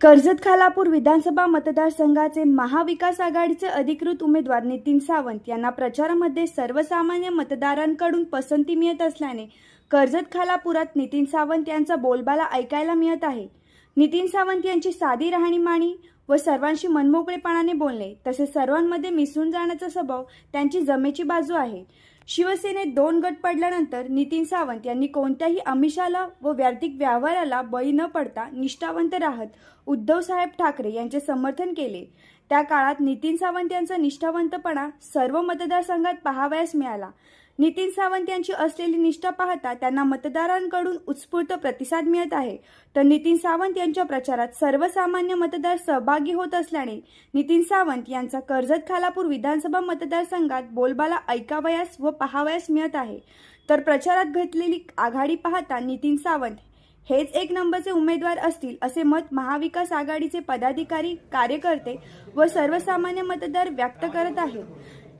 कर्जत खालापूर विधानसभा मतदारसंघाचे महाविकास आघाडीचे अधिकृत उमेदवार नितीन सावंत यांना प्रचारामध्ये सर्वसामान्य मतदारांकडून पसंती मिळत असल्याने कर्जत खालापुरात नितीन सावंत यांचा बोलबाला ऐकायला मिळत आहे. नितीन सावंत यांची साधी राहणीमाणी व सर्वांशी मनमोकळेपणाने बोलणे तसेच सर्वांमध्ये मिसळून जाण्याचा स्वभाव त्यांची जमेची बाजू आहे. शिवसेनेत दोन गट पडल्यानंतर नितीन सावंत यांनी कोणत्याही अमिषाला व व्यार्थिक व्यवहाराला बळी न पडता निष्ठावंत राहत उद्धवसाहेब ठाकरे यांचे समर्थन केले. त्या काळात नितीन सावंत यांचा निष्ठावंतपणा सर्व मतदारसंघात पाहावयास मिळाला. नितीन सावंत यांची असलेली निष्ठा पाहता त्यांना मतदारांकडून उत्स्फूर्त प्रतिसाद मिळत आहे. तर नितीन सावंत यांच्या प्रचारात सर्वसामान्य मतदार सहभागी होत असल्याने नितीन सावंत यांचा कर्जत खालापूर विधानसभा मतदारसंघात बोलबाला ऐकावयास व पाहावयास मिळत आहे. तर प्रचारात घेतलेली आघाडी पाहता नितीन सावंत हेच एक नंबरचे उमेदवार असतील असे मत महाविकास आघाडीचे पदाधिकारी कार्यकर्ते व सर्वसामान्य मतदार व्यक्त करत आहेत.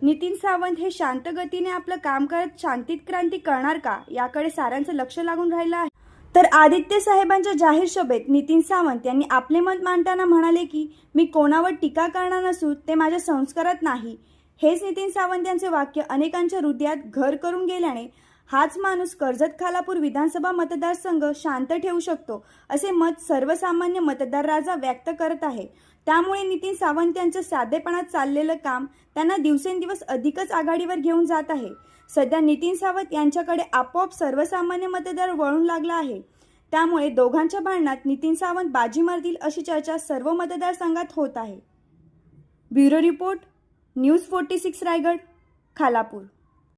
नितीन सावंत हे शांत गतीने आपलं काम करत शांतीत क्रांती करणार का? याकडे साऱ्यांचं लक्ष लागून राहिलं आहे. तर आदित्य साहेबांच्या जाहीर सभेत नितीन सावंत यांनी आपले मत मांडताना म्हणाले की मी कोणावर टीका करणार नसून ते माझ्या संस्कारात नाही. हेच नितीन सावंत यांचे वाक्य अनेकांच्या हृदयात घर करून गेल्याने हाच माणूस कर्जत खालापूर विधानसभा मतदारसंघ शांत ठेवू शकतो असे मत सर्वसामान्य मतदार राजा व्यक्त करत आहे. त्यामुळे नितीन सावंत यांचं साधेपणात चाललेलं काम त्यांना दिवसेंदिवस अधिकच आघाडीवर घेऊन जात आहे. सध्या नितीन सावंत यांच्याकडे आपोआप सर्वसामान्य मतदार वळून लागला आहे. त्यामुळे दोघांच्या भांडणात नितीन सावंत बाजी मारतील अशी चर्चा सर्व मतदारसंघात होत आहे. Bureau report news forty six Raigad Khalapur.